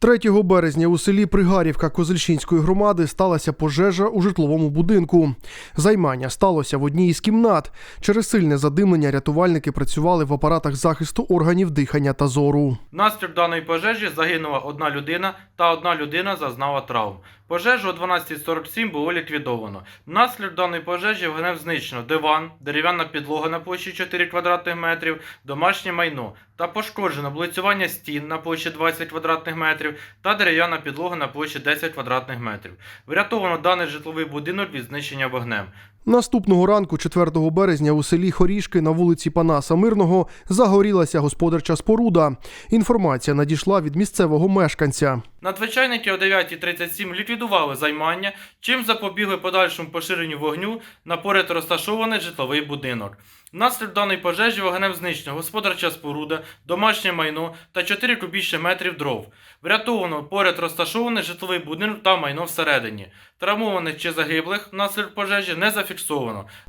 3 березня у селі Пригарівка Козельщинської громади сталася пожежа у житловому будинку. Займання сталося в одній із кімнат. Через сильне задимлення рятувальники працювали в апаратах захисту органів дихання та зору. Внаслідок даної пожежі загинула одна людина та одна людина зазнала травм. Пожежу о 12.47 було ліквідовано. Внаслідок даної пожежі вогнем знищено диван, дерев'яна підлога на площі 4 квадратних метрів, домашнє майно та пошкоджено облицювання стін на площі 20 квадратних метрів та дерев'яна підлога на площі 10 квадратних метрів. Врятовано даний житловий будинок від знищення вогнем. Наступного ранку, 4 березня, у селі Хорішки на вулиці Панаса Мирного загорілася господарча споруда. Інформація надійшла від місцевого мешканця. Надзвичайники о 9.37 ліквідували займання, чим запобігли подальшому поширенню вогню на поряд розташований житловий будинок. Внаслідок даної пожежі вогнем знищено господарча споруда, домашнє майно та 4 кубічні метрів дров. Врятовано поряд розташований житловий будинок та майно всередині. Травмованих чи загиблих внаслідок пожежі не зафіксовано.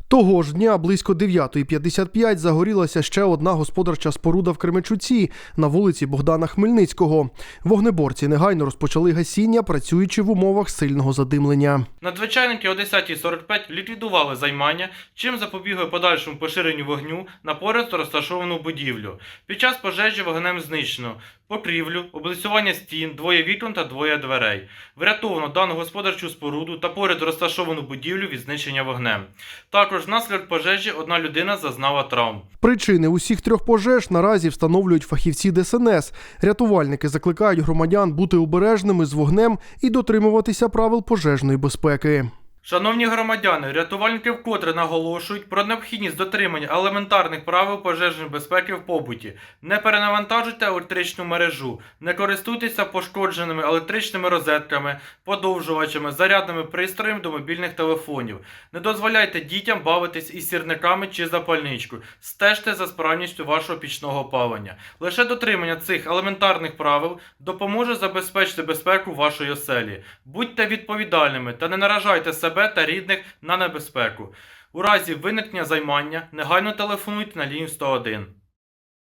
Того ж дня близько 9.55 загорілася ще одна господарча споруда в Кременчуці на вулиці Богдана Хмельницького. Вогнеборці негайно розпочали гасіння, працюючи в умовах сильного задимлення. Надзвичайники о 10.45 ліквідували займання, чим запобігли подальшому поширенню вогню на поряд розташовану будівлю. Під час пожежі вогнем знищено покрівлю, облицювання стін, двоє вікон та двоє дверей. Врятовано дану господарчу споруду та поряд розташовану будівлю від знищення вогнем. Також внаслідок пожежі одна людина зазнала травм. Причини усіх трьох пожеж наразі встановлюють фахівці ДСНС. Рятувальники закликають громадян бути обережними з вогнем і дотримуватися правил пожежної безпеки. Шановні громадяни, рятувальники вкотре наголошують про необхідність дотримання елементарних правил пожежної безпеки в побуті. Не перенавантажуйте електричну мережу, не користуйтеся пошкодженими електричними розетками, подовжувачами, зарядними пристроями до мобільних телефонів. Не дозволяйте дітям бавитись із сірниками чи запальничкою. Стежте за справністю вашого пічного опалення. Лише дотримання цих елементарних правил допоможе забезпечити безпеку вашої оселі. Будьте відповідальними та не наражайте себе та рідних на небезпеку. У разі виникнення займання негайно телефонуйте на лінію 101.